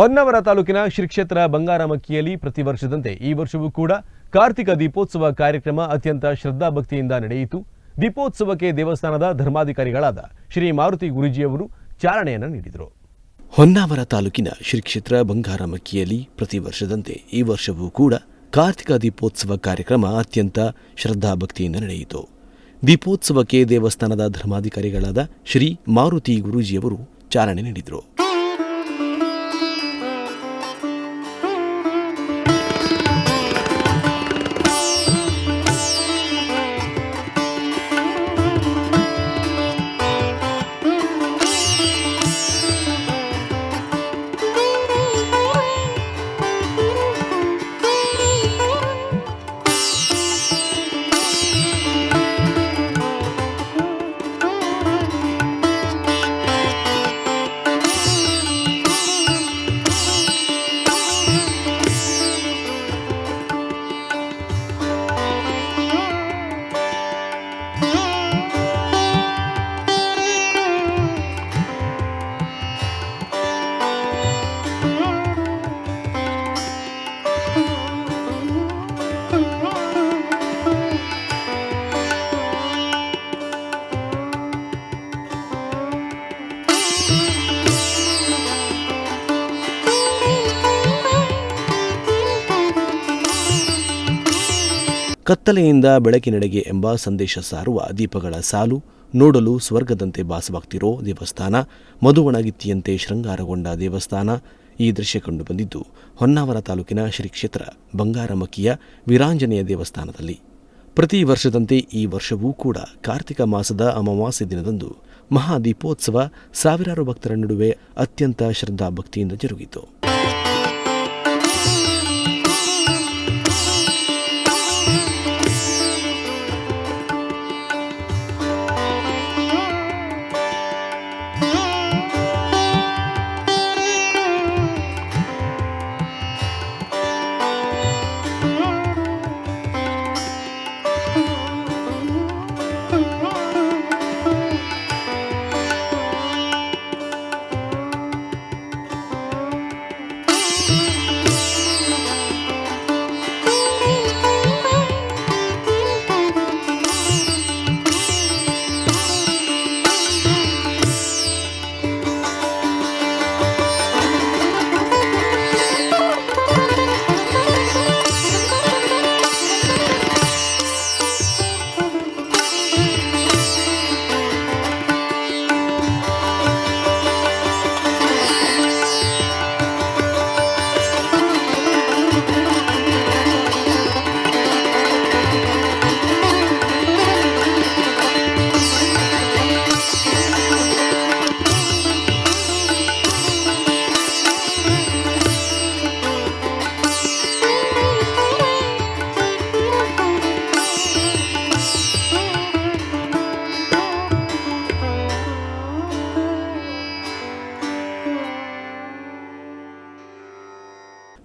ಹೊನ್ನಾವರ ತಾಲೂಕಿನ ಶ್ರೀ ಕ್ಷೇತ್ರ ಬಂಗಾರಮಕ್ಕಿಯಲ್ಲಿ ಪ್ರತಿ ವರ್ಷದಂತೆ ಈ ವರ್ಷವೂ ಕೂಡ ಕಾರ್ತಿಕ ದೀಪೋತ್ಸವ ಕಾರ್ಯಕ್ರಮ ಅತ್ಯಂತ ಶ್ರದ್ಧಾಭಕ್ತಿಯಿಂದ ನಡೆಯಿತು. ದೀಪೋತ್ಸವಕ್ಕೆ ದೇವಸ್ಥಾನದ ಧರ್ಮಾಧಿಕಾರಿಗಳಾದ ಶ್ರೀ ಮಾರುತಿ ಗುರುಜಿಯವರು ಚಾಲನೆಯನ್ನು ನೀಡಿದರು. ಹೊನ್ನಾವರ ತಾಲೂಕಿನ ಶ್ರೀ ಕ್ಷೇತ್ರ ಬಂಗಾರಮಕ್ಕಿಯಲ್ಲಿ ಪ್ರತಿ ವರ್ಷದಂತೆ ಈ ವರ್ಷವೂ ಕೂಡ ಕಾರ್ತಿಕ ದೀಪೋತ್ಸವ ಕಾರ್ಯಕ್ರಮ ಅತ್ಯಂತ ಶ್ರದ್ಧಾಭಕ್ತಿಯಿಂದ ನಡೆಯಿತು. ದೀಪೋತ್ಸವಕ್ಕೆ ದೇವಸ್ಥಾನದ ಧರ್ಮಾಧಿಕಾರಿಗಳಾದ ಶ್ರೀ ಮಾರುತಿ ಗುರೂಜಿಯವರು ಚಾಲನೆ ನೀಡಿದರು. ಕತ್ತಲೆಯಿಂದ ಬೆಳಕಿನೆಡೆಗೆ ಎಂಬ ಸಂದೇಶ ಸಾರುವ ದೀಪಗಳ ಸಾಲು, ನೋಡಲು ಸ್ವರ್ಗದಂತೆ ಭಾಸವಾಗ್ತಿರೋ ದೇವಸ್ಥಾನ, ಮಧುವಣಗಿತ್ತಿಯಂತೆ ಶೃಂಗಾರಗೊಂಡ ದೇವಸ್ಥಾನ, ಈ ದೃಶ್ಯ ಕಂಡು ಬಂದಿದ್ದು ಹೊನ್ನಾವರ ತಾಲೂಕಿನ ಶ್ರೀ ಕ್ಷೇತ್ರ ಬಂಗಾರಮಕ್ಕಿಯ ವೀರಾಂಜನೇಯ ದೇವಸ್ಥಾನದಲ್ಲಿ. ಪ್ರತಿ ವರ್ಷದಂತೆ ಈ ವರ್ಷವೂ ಕೂಡ ಕಾರ್ತಿಕ ಮಾಸದ ಅಮಾವಾಸ್ಯ ದಿನದಂದು ಮಹಾದೀಪೋತ್ಸವ ಸಾವಿರಾರು ಭಕ್ತರ ನಡುವೆ ಅತ್ಯಂತ ಶ್ರದ್ಧಾಭಕ್ತಿಯಿಂದ ಜರುಗಿತು.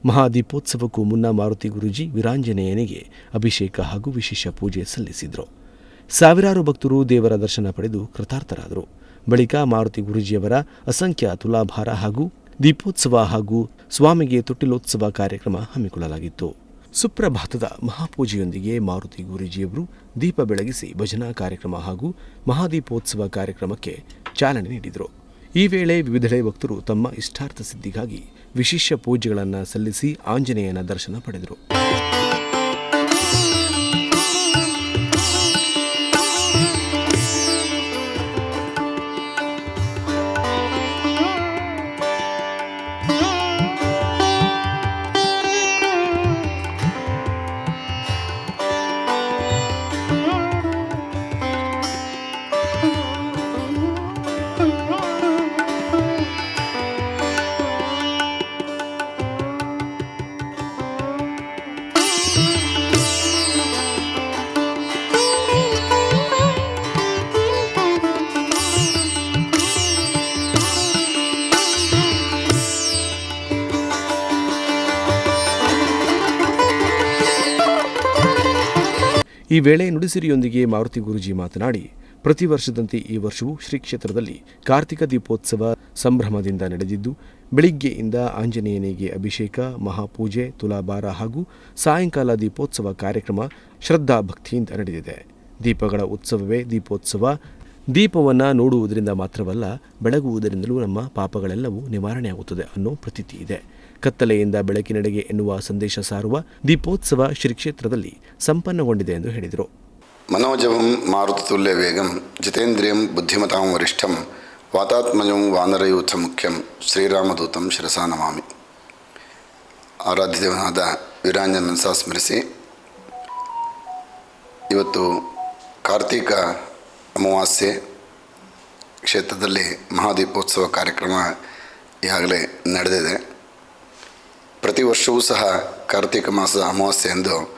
ಮಹಾದೀಪೋತ್ಸವಕ್ಕೂ ಮುನ್ನ ಮಾರುತಿ ಗುರೂಜಿ ವೀರಾಂಜನೇಯನಿಗೆ ಅಭಿಷೇಕ ಹಾಗೂ ವಿಶೇಷ ಪೂಜೆ ಸಲ್ಲಿಸಿದರು. ಸಾವಿರಾರು ಭಕ್ತರು ದೇವರ ದರ್ಶನ ಪಡೆದು ಕೃತಾರ್ಥರಾದರು. ಬಳಿಕ ಮಾರುತಿ ಗುರೂಜಿಯವರ ಅಸಂಖ್ಯ ತುಲಾಭಾರ ಹಾಗೂ ದೀಪೋತ್ಸವ ಹಾಗೂ ಸ್ವಾಮಿಗೆ ತೊಟ್ಟಿಲೋತ್ಸವ ಕಾರ್ಯಕ್ರಮ ಹಮ್ಮಿಕೊಳ್ಳಲಾಗಿತ್ತು. ಸುಪ್ರಭಾತದ ಮಹಾಪೂಜೆಯೊಂದಿಗೆ ಮಾರುತಿ ಗುರೂಜಿಯವರು ದೀಪ ಬೆಳಗಿಸಿ ಭಜನಾ ಕಾರ್ಯಕ್ರಮ ಹಾಗೂ ಮಹಾದೀಪೋತ್ಸವ ಕಾರ್ಯಕ್ರಮಕ್ಕೆ ಚಾಲನೆ ನೀಡಿದರು. ಈ ವೇಳೆ ವಿವಿಧೆಡೆ ಭಕ್ತರು ತಮ್ಮ ಇಷ್ಟಾರ್ಥ ಸಿದ್ಧಿಗಾಗಿ ವಿಶೇಷ ಪೂಜೆಗಳನ್ನು ಸಲ್ಲಿಸಿ ಆಂಜನೇಯನ ದರ್ಶನ ಪಡೆದರು. ಈ ವೇಳೆ ನುಡಿಸಿರಿಯೊಂದಿಗೆ ಮಾರುತಿ ಗುರುಜಿ ಮಾತನಾಡಿ, ಪ್ರತಿ ವರ್ಷದಂತೆ ಈ ವರ್ಷವೂ ಶ್ರೀ ಕ್ಷೇತ್ರದಲ್ಲಿ ಕಾರ್ತಿಕ ದೀಪೋತ್ಸವ ಸಂಭ್ರಮದಿಂದ ನಡೆದಿದ್ದು, ಬೆಳಿಗ್ಗೆಯಿಂದ ಆಂಜನೇಯನಿಗೆ ಅಭಿಷೇಕ, ಮಹಾಪೂಜೆ, ತುಲಾಭಾರ ಹಾಗೂ ಸಾಯಂಕಾಲ ದೀಪೋತ್ಸವ ಕಾರ್ಯಕ್ರಮ ಶ್ರದ್ಧಾ ಭಕ್ತಿಯಿಂದ ನಡೆದಿದೆ. ದೀಪಗಳ ಉತ್ಸವವೇ ದೀಪೋತ್ಸವ. ದೀಪವನ್ನು ನೋಡುವುದರಿಂದ ಮಾತ್ರವಲ್ಲ, ಬೆಳಗುವುದರಿಂದಲೂ ನಮ್ಮ ಪಾಪಗಳೆಲ್ಲವೂ ನಿವಾರಣೆಯಾಗುತ್ತದೆ ಅನ್ನೋ ಪ್ರತೀತಿ ಇದೆ. ಕತ್ತಲೆಯಿಂದ ಬೆಳಕಿನಡೆಗೆ ಎನ್ನುವ ಸಂದೇಶ ಸಾರುವ ದೀಪೋತ್ಸವ ಶ್ರೀ ಕ್ಷೇತ್ರದಲ್ಲಿ ಸಂಪನ್ನಗೊಂಡಿದೆ ಎಂದು ಹೇಳಿದರು. ಮನೋಜವಂ ಮಾರುತತುಲ್ಯ ವೇಗಂ, ಜಿತೇಂದ್ರಿಯಂ ಬುದ್ಧಿಮತಾಂ ವರಿಷ್ಠಂ, ವಾತಾತ್ಮಜಂ ವಾನರಯೂಥ ಮುಖ್ಯಂ, ಶ್ರೀರಾಮದೂತಂ ಶಿರಸಾ ನಮಾಮಿ. ಆರಾಧ್ಯ ದೇವನಾದ ಸ್ಮರಿಸಿ, ಇವತ್ತು ಕಾರ್ತೀಕ ಅಮಾವಾಸ್ಯೆ ಕ್ಷೇತ್ರದಲ್ಲಿ ಮಹಾದೀಪೋತ್ಸವ ಕಾರ್ಯಕ್ರಮ ಈಗಾಗಲೇ ನಡೆದಿದೆ. ಪ್ರತಿ ವರ್ಷವೂ ಸಹ ಕಾರ್ತೀಕ ಮಾಸದ ಅಮಾವಾಸ್ಯೆ ಎಂದು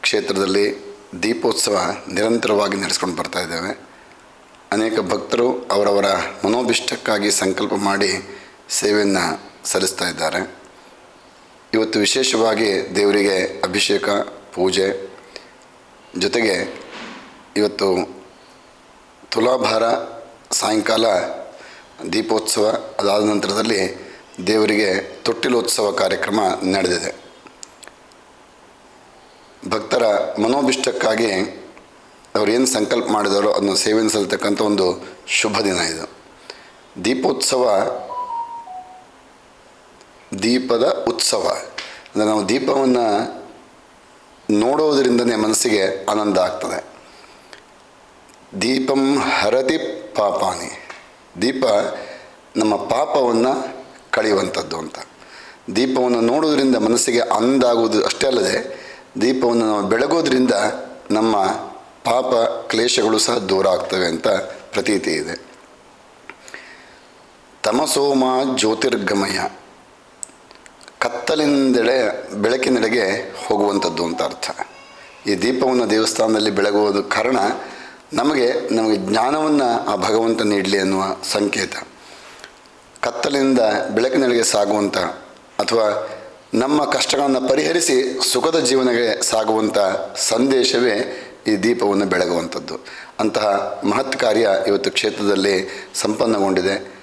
ಕ್ಷೇತ್ರದಲ್ಲಿ ದೀಪೋತ್ಸವ ನಿರಂತರವಾಗಿ ನಡೆಸ್ಕೊಂಡು ಬರ್ತಾ ಇದ್ದೇವೆ. ಅನೇಕ ಭಕ್ತರು ಅವರವರ ಮನೋಭಿಷ್ಟಕ್ಕಾಗಿ ಸಂಕಲ್ಪ ಮಾಡಿ ಸೇವೆಯನ್ನು ಸಲ್ಲಿಸ್ತಾ ಇದ್ದಾರೆ. ಇವತ್ತು ವಿಶೇಷವಾಗಿ ದೇವರಿಗೆ ಅಭಿಷೇಕ, ಪೂಜೆ ಜೊತೆಗೆ ಇವತ್ತು ತುಲಾಭಾರ, ಸಾಯಂಕಾಲ, ದೀಪೋತ್ಸವ ಅದಾದ ನಂತರದಲ್ಲಿ ದೇವರಿಗೆ ತೊಟ್ಟಿಲೋತ್ಸವ ಕಾರ್ಯಕ್ರಮ ನಡೆದಿದೆ. ಭಕ್ತರ ಮನೋಭಿಷ್ಟಕ್ಕಾಗಿ ಅವ್ರು ಏನು ಸಂಕಲ್ಪ ಮಾಡಿದಾರೋ ಅದನ್ನು ಸೇವೆಯನ್ನು ಸಲ್ತಕ್ಕಂಥ ಒಂದು ಶುಭ ದಿನ ಇದು. ದೀಪೋತ್ಸವ ದೀಪದ ಉತ್ಸವ. ಅಂದರೆ ನಾವು ದೀಪವನ್ನು ನೋಡೋದರಿಂದನೇ ಮನಸ್ಸಿಗೆ ಆನಂದ ಆಗ್ತದೆ. ದೀಪಂ ಹರತಿ ಪಾಪಾನಿ. ದೀಪ ನಮ್ಮ ಪಾಪವನ್ನು ಕಳೆಯುವಂಥದ್ದು ಅಂತ. ದೀಪವನ್ನು ನೋಡೋದ್ರಿಂದ ಮನಸ್ಸಿಗೆ ಅಂದಾಗುವುದು ಅಷ್ಟೇ ಅಲ್ಲದೆ, ದೀಪವನ್ನು ನಾವು ಬೆಳಗೋದ್ರಿಂದ ನಮ್ಮ ಪಾಪ ಕ್ಲೇಶಗಳು ಸಹ ದೂರ ಆಗ್ತವೆ ಅಂತ ಪ್ರತೀತಿ ಇದೆ. ತಮಸೋಮ ಜ್ಯೋತಿರ್ಗಮಯ. ಕತ್ತಲಿಂದೆಡೆ, ಬೆಳಕಿನೆಡೆಗೆ ಹೋಗುವಂಥದ್ದು ಅಂತ ಅರ್ಥ. ಈ ದೀಪವನ್ನು ದೇವಸ್ಥಾನದಲ್ಲಿ ಬೆಳಗುವುದು ಕಾರಣ ನಮಗೆ ನಮಗೆ ಜ್ಞಾನವನ್ನು ಆ ಭಗವಂತ ನೀಡಲಿ ಅನ್ನುವ ಸಂಕೇತ. ಕತ್ತಲಿನಿಂದ ಬೆಳಕಿನೊಳಗೆ ಸಾಗುವಂಥ ಅಥವಾ ನಮ್ಮ ಕಷ್ಟಗಳನ್ನು ಪರಿಹರಿಸಿ ಸುಖದ ಜೀವನಕ್ಕೆ ಸಾಗುವಂಥ ಸಂದೇಶವೇ ಈ ದೀಪವನ್ನು ಬೆಳಗುವಂಥದ್ದು. ಅಂತಹ ಮಹತ್ ಕಾರ್ಯ ಇವತ್ತು ಕ್ಷೇತ್ರದಲ್ಲಿ ಸಂಪನ್ನಗೊಂಡಿದೆ.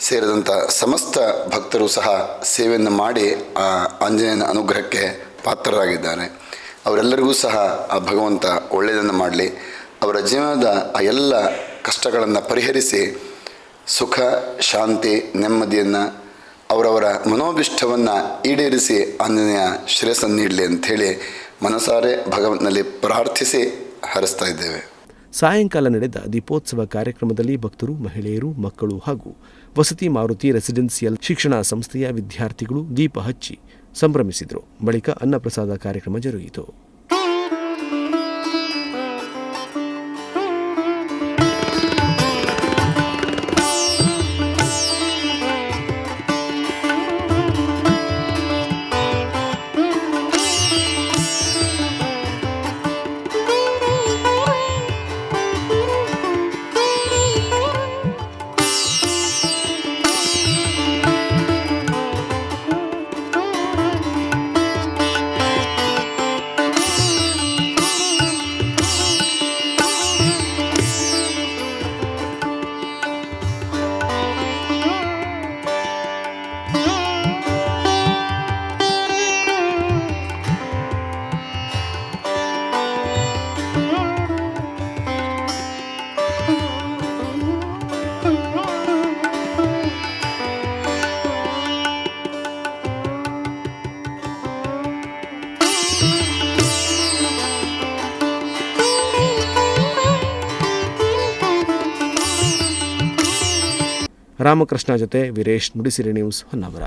ಸೇರಿದಂಥ ಸಮಸ್ತ ಭಕ್ತರು ಸಹ ಸೇವೆಯನ್ನು ಮಾಡಿ ಆ ಆಂಜನೇಯನ ಅನುಗ್ರಹಕ್ಕೆ ಪಾತ್ರರಾಗಿದ್ದಾರೆ. ಅವರೆಲ್ಲರಿಗೂ ಸಹ ಆ ಭಗವಂತ ಒಳ್ಳೆಯದನ್ನು ಮಾಡಲಿ. ಅವರ ಜೀವನದ ಆ ಎಲ್ಲ ಕಷ್ಟಗಳನ್ನು ಪರಿಹರಿಸಿ ಸುಖ, ಶಾಂತಿ, ನೆಮ್ಮದಿಯನ್ನು ಅವರವರ ಮನೋಭಿಷ್ಟವನ್ನು ಈಡೇರಿಸಿ ಆಂಜನೇಯ ಶ್ರೇಯಸ್ಸನ್ನು ನೀಡಲಿ ಅಂಥೇಳಿ ಮನಸಾರೆ ಭಗವಂತನಲ್ಲಿ ಪ್ರಾರ್ಥಿಸಿ ಹರಿಸ್ತಾ ಇದ್ದೇವೆ. ಸಾಯಂಕಾಲ ನಡೆದ ದೀಪೋತ್ಸವ ಕಾರ್ಯಕ್ರಮದಲ್ಲಿ ಭಕ್ತರು, ಮಹಿಳೆಯರು, ಮಕ್ಕಳು ಹಾಗೂ ವಸತಿ ಮಾರುತಿ ರೆಸಿಡೆನ್ಸಿಯಲ್ ಶಿಕ್ಷಣ ಸಂಸ್ಥೆಯ ವಿದ್ಯಾರ್ಥಿಗಳು ದೀಪ ಹಚ್ಚಿ ಸಂಭ್ರಮಿಸಿದರು. ಬಳಿಕ ಅನ್ನಪ್ರಸಾದ ಕಾರ್ಯಕ್ರಮ ಜರುಗಿತು. ರಾಮಕೃಷ್ಣ ಜೊತೆ ವೀರೇಶ್ ನುಡಿಸಿರಿ ನ್ಯೂಸ್ ಹೊನ್ನಾವರ.